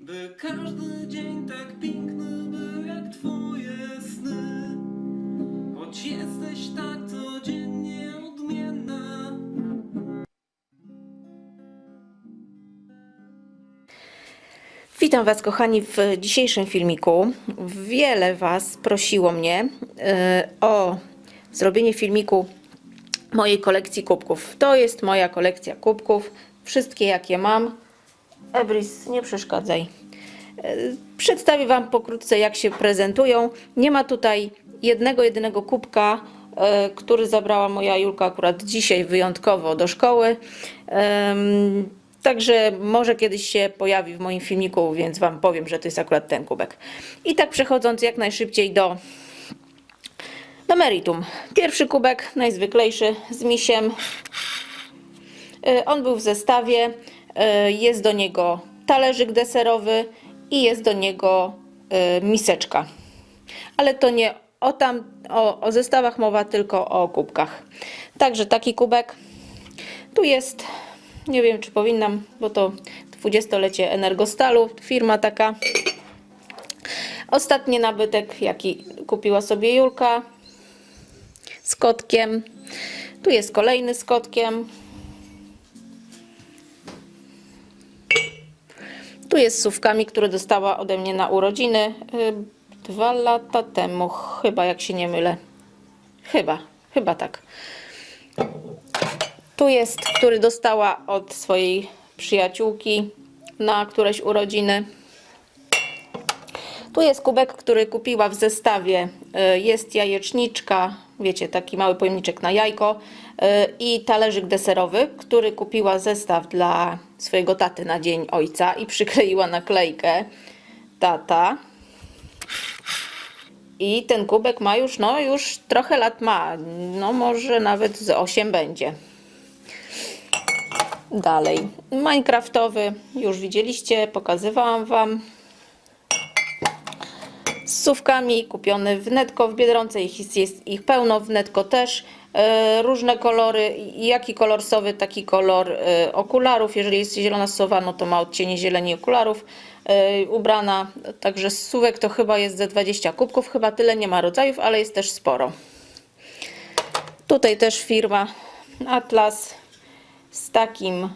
By każdy dzień tak piękny był jak twoje sny Choć jesteś tak codziennie odmienna Witam Was, kochani, w dzisiejszym filmiku. Wiele Was prosiło mnie e, o zrobienie filmiku mojej kolekcji kubków. To jest moja kolekcja kubków. Wszystkie, jakie mam. Ebris, nie przeszkadzaj. E, Przedstawię Wam pokrótce, jak się prezentują. Nie ma tutaj jednego, jedynego kubka, e, który zabrała moja Julka akurat dzisiaj wyjątkowo do szkoły. Także może kiedyś się pojawi w moim filmiku, więc Wam powiem, że to jest akurat ten kubek. I tak przechodząc jak najszybciej do, do meritum. Pierwszy kubek, najzwyklejszy, z misiem. Y, On był w zestawie. Y, Jest do niego talerzyk deserowy i jest do niego y, miseczka. Ale to nie o, tam, o, o zestawach mowa, tylko o kubkach. Także taki kubek. Tu jest, nie wiem czy powinnam, bo to 20-lecie Energostalu, firma taka. Ostatni nabytek, jaki kupiła sobie Julka z kotkiem. Tu jest kolejny z kotkiem. Tu jest z sówkami, które dostała ode mnie na urodziny y, dwa lata temu, chyba jak się nie mylę. Chyba, chyba tak. Tu jest, który dostała od swojej przyjaciółki na któreś urodziny. Tu jest kubek, który kupiła w zestawie. Y, Jest jajeczniczka, wiecie, taki mały pojemniczek na jajko y, i talerzyk deserowy, który kupiła zestaw dla swojego taty na Dzień Ojca i przykleiła naklejkę tata. I ten kubek ma już, no już trochę lat ma, no może nawet z 8 będzie. Dalej, Minecraftowy, już widzieliście, pokazywałam Wam sówkami, kupiony w Netco w Biedronce, ich jest, ich pełno, w Netco też. E, różne kolory, jaki kolor sowy, taki kolor e, okularów. Jeżeli jest zielona sowa, no to ma odcienie zieleni okularów. E, ubrana, także z sówek to chyba jest ze 20 kubków, chyba tyle nie ma rodzajów, ale jest też sporo. Tutaj też firma Atlas z takim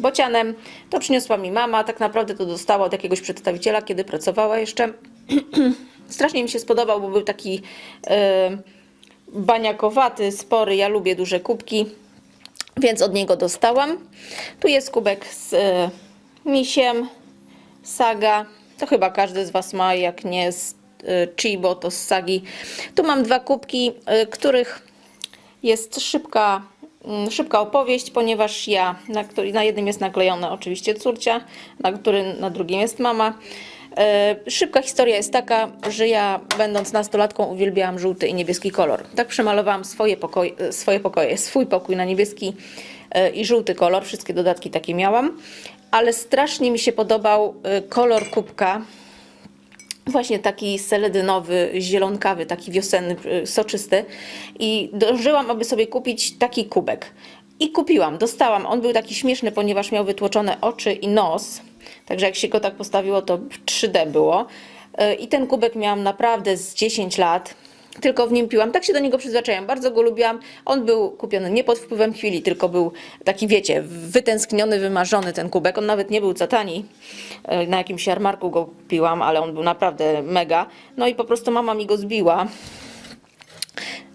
bocianem. To przyniosła mi mama, tak naprawdę to dostała od jakiegoś przedstawiciela, kiedy pracowała jeszcze. Strasznie mi się spodobał, bo był taki em, baniakowaty, spory. Ja lubię duże kubki, więc od niego dostałam. Tu jest kubek z e, misiem, saga. To chyba każdy z Was ma, jak nie z e, Chibo, to z sagi. Tu mam dwa kubki, e, których jest szybka, szybka opowieść, ponieważ ja, na, który, na jednym jest naklejone oczywiście córcia, na, który, na drugim jest mama. E, szybka historia jest taka, że ja będąc nastolatką uwielbiałam żółty i niebieski kolor. Tak przemalowałam swoje, pokoj, e, swoje pokoje, swój pokój na niebieski e, i żółty kolor, wszystkie dodatki takie miałam, ale strasznie mi się podobał kolor kubka, Właśnie taki seledynowy, zielonkawy, taki wiosenny, y, soczysty. I dążyłam, aby sobie kupić taki kubek. I kupiłam, dostałam. On był taki śmieszny, ponieważ miał wytłoczone oczy i nos. Także jak się go tak postawiło, to w 3D było. Y, I ten kubek miałam naprawdę z 10 lat. Tylko w nim piłam. Tak się do niego przyzwyczaiłam. Bardzo go lubiłam. On był kupiony nie pod wpływem chwili, tylko był taki, wiecie, wytęskniony, wymarzony ten kubek. On nawet nie był za tani. E, Na jakimś jarmarku go kupiłam, ale on był naprawdę mega. No i po prostu mama mi go zbiła.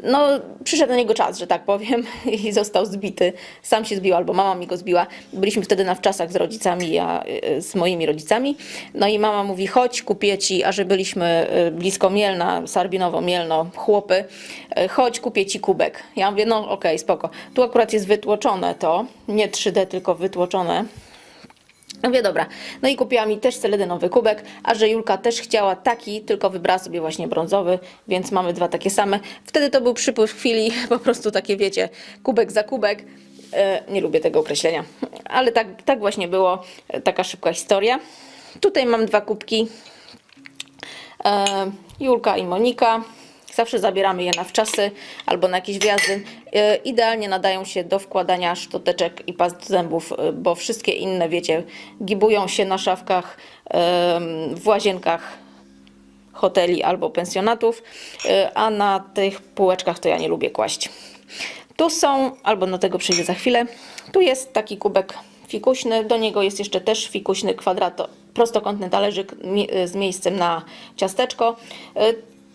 No, przyszedł na niego czas, że tak powiem, i został zbity. Sam się zbił, albo mama mi go zbiła. Byliśmy wtedy na wczasach z rodzicami, ja y, z moimi rodzicami. No i mama mówi, chodź, kupię ci, a że byliśmy y, blisko Mielna, Sarbinowo, Mielno, chłopy, y, chodź, kupię ci kubek. Ja mówię, no okej, spoko. Tu akurat jest wytłoczone to, nie 3D, tylko wytłoczone. No Mówię, dobra. No i kupiła mi też seledynowy kubek, a że Julka też chciała taki, tylko wybrała sobie właśnie brązowy, więc mamy dwa takie same. Wtedy to był przypływ chwili, po prostu takie wiecie, kubek za kubek. E, nie lubię tego określenia, ale tak, tak właśnie było, e, taka szybka historia. Tutaj mam dwa kubki, e, Julka i Monika Zawsze zabieramy je na wczasy albo na jakieś wjazdy. E, Idealnie nadają się do wkładania szczoteczek i past zębów, e, bo wszystkie inne, wiecie, gibują się na szafkach, w łazienkach hoteli albo pensjonatów, y, a na tych półeczkach to ja nie lubię kłaść. Tu są, albo do tego przyjdę za chwilę, tu jest taki kubek fikuśny, do niego jest jeszcze też fikuśny kwadrato, prostokątny talerzyk z miejscem na ciasteczko.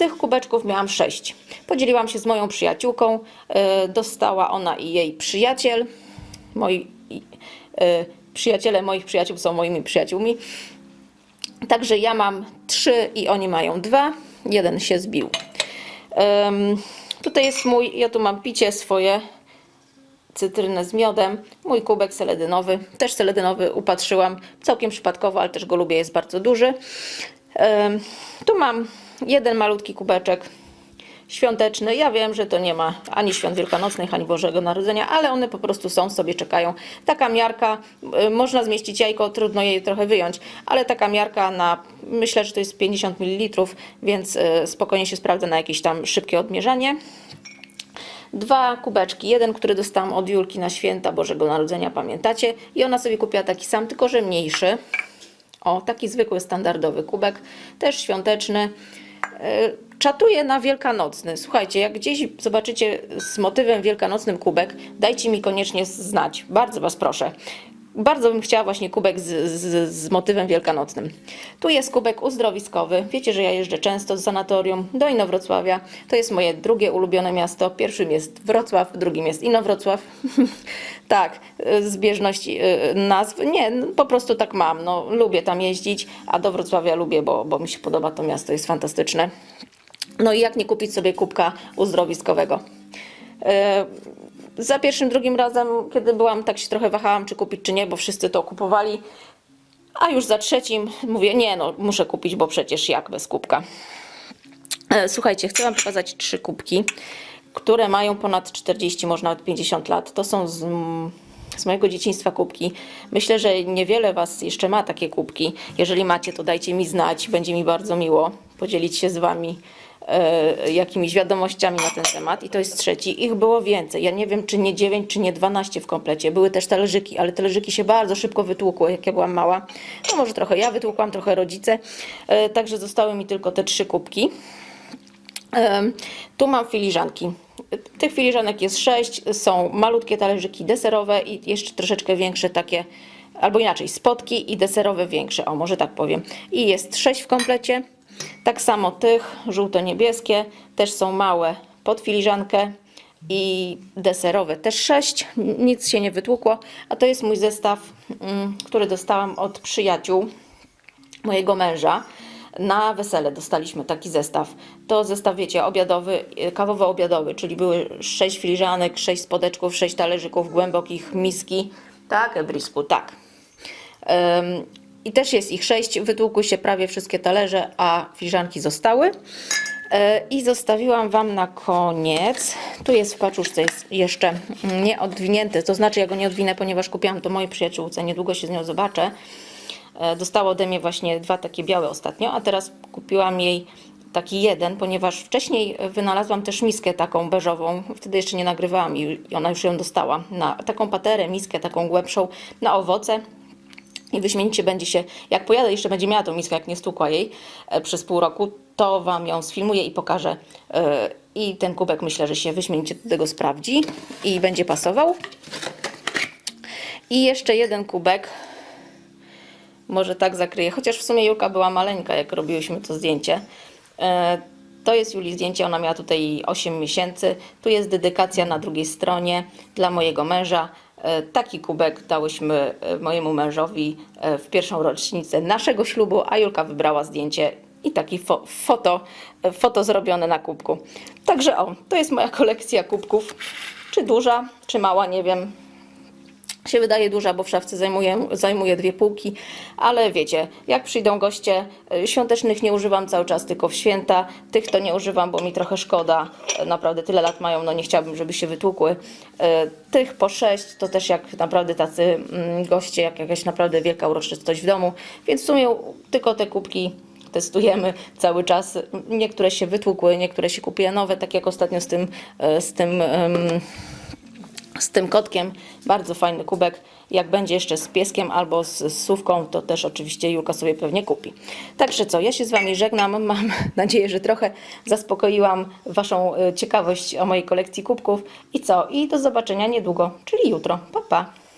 Tych kubeczków miałam sześć. Podzieliłam się z moją przyjaciółką, y, dostała ona i jej przyjaciel. Moi y, przyjaciele moich przyjaciół są moimi przyjaciółmi. Także ja mam trzy i oni mają dwa. Jeden się zbił. Tutaj jest mój, ja tu mam picie swoje, cytrynę z miodem, mój kubek seledynowy. Też seledynowy upatrzyłam całkiem przypadkowo, ale też go lubię, jest bardzo duży. Tu mam jeden malutki kubeczek świąteczny. Ja wiem, że to nie ma ani świąt wielkanocnych, ani Bożego Narodzenia, ale one po prostu są, sobie czekają. Taka miarka, y, można zmieścić jajko, trudno jej trochę wyjąć, ale taka miarka na, myślę, że to jest 50 ml, więc y, spokojnie się sprawdza na jakieś tam szybkie odmierzanie. Dwa kubeczki. Jeden, który dostałam od Julki na święta Bożego Narodzenia, pamiętacie? I ona sobie kupiła taki sam, tylko że mniejszy. O, taki zwykły, standardowy kubek, też świąteczny. Yy, Czatuję na wielkanocny. Słuchajcie, jak gdzieś zobaczycie z motywem wielkanocnym kubek, dajcie mi koniecznie znać. Bardzo Was proszę. Bardzo bym chciała właśnie kubek z, z, z motywem wielkanocnym. Tu jest kubek uzdrowiskowy. Wiecie, że ja jeżdżę często z sanatorium do Inowrocławia. To jest moje drugie ulubione miasto. Pierwszym jest Wrocław, drugim jest Inowrocław. tak, y, zbieżność y, nazw. Nie, po prostu tak mam. No, lubię tam jeździć, a do Wrocławia lubię, bo, bo mi się podoba to miasto, jest fantastyczne. No i jak nie kupić sobie kubka uzdrowiskowego? Za pierwszym, drugim razem, kiedy byłam, tak się trochę wahałam, czy kupić, czy nie, bo wszyscy to kupowali. A już za trzecim mówię, nie no, muszę kupić, bo przecież jak bez kubka. E, Słuchajcie, chcę Wam pokazać trzy kubki, które mają ponad 40, może nawet 50 lat. To są z, z mojego dzieciństwa kubki. Myślę, że niewiele Was jeszcze ma takie kubki. Jeżeli macie, to dajcie mi znać. Będzie mi bardzo miło podzielić się z Wami jakimiś wiadomościami na ten temat. I to jest trzeci. Ich było więcej. Ja nie wiem, czy nie 9, czy nie 12 w komplecie. Były też talerzyki, ale talerzyki się bardzo szybko wytłukły, jak ja byłam mała. No może trochę ja wytłukłam, trochę rodzice. E, Także zostały mi tylko te trzy kubki. Em, Tu mam filiżanki. Tych filiżanek jest sześć. Są malutkie talerzyki deserowe i jeszcze troszeczkę większe takie, albo inaczej, spotki i deserowe większe, o może tak powiem. I jest sześć w komplecie. Tak samo tych, żółto-niebieskie, też są małe pod filiżankę i deserowe też sześć. Nic się nie wytłukło. A to jest mój zestaw, mm, który dostałam od przyjaciół mojego męża. Na wesele dostaliśmy taki zestaw. To zestaw, wiecie, obiadowy, y, kawowo-obiadowy, czyli były sześć filiżanek, sześć spodeczków, sześć talerzyków głębokich, miski. Tak, Ebrisku, tak. I też jest ich sześć. Wytłukły się prawie wszystkie talerze, a filiżanki zostały. E, I zostawiłam Wam na koniec. Tu jest w paczuszce jest jeszcze nieodwinięty. To znaczy, ja go nie odwinę, ponieważ kupiłam to mojej przyjaciółce. Niedługo się z nią zobaczę. E, Dostała ode mnie właśnie dwa takie białe ostatnio, a teraz kupiłam jej taki jeden, ponieważ wcześniej wynalazłam też miskę taką beżową, wtedy jeszcze nie nagrywałam i ona już ją dostała, na taką paterę, miskę taką głębszą na owoce. I wyśmienicie będzie się, jak pojadę, jeszcze będzie miała tą miskę, jak nie stukła jej e, przez pół roku, to Wam ją sfilmuję i pokażę. E, I ten kubek myślę, że się wyśmienicie do tego sprawdzi i będzie pasował. I jeszcze jeden kubek, może tak zakryję, chociaż w sumie Julka była maleńka, jak robiłyśmy to zdjęcie. E, To jest Julii zdjęcie, ona miała tutaj 8 miesięcy. Tu jest dedykacja na drugiej stronie dla mojego męża. E, Taki kubek dałyśmy e, mojemu mężowi e, w pierwszą rocznicę naszego ślubu, a Julka wybrała zdjęcie i taki fo foto, foto zrobione na kubku. Także o, to jest moja kolekcja kubków. Czy duża, czy mała, nie wiem się wydaje duża, bo w szafce zajmuje, zajmuje dwie półki, ale wiecie, jak przyjdą goście, y, świątecznych nie używam cały czas, tylko w święta, tych to nie używam, bo mi trochę szkoda, Y, naprawdę tyle lat mają, no nie chciałabym, żeby się wytłukły. Y, Tych po sześć, to też jak naprawdę tacy mm, goście, jak jakaś naprawdę wielka uroczystość w domu, więc w sumie tylko te kubki testujemy cały czas. Niektóre się wytłukły, niektóre się kupuje nowe, tak jak ostatnio z tym, z tym z tym kotkiem. Bardzo fajny kubek. Jak będzie jeszcze z pieskiem albo z, sówką, to też oczywiście Julka sobie pewnie kupi. Także co, ja się z Wami żegnam. Mam nadzieję, że trochę zaspokoiłam Waszą e, ciekawość o mojej kolekcji kubków. I co? I do zobaczenia niedługo, czyli jutro. Pa, pa!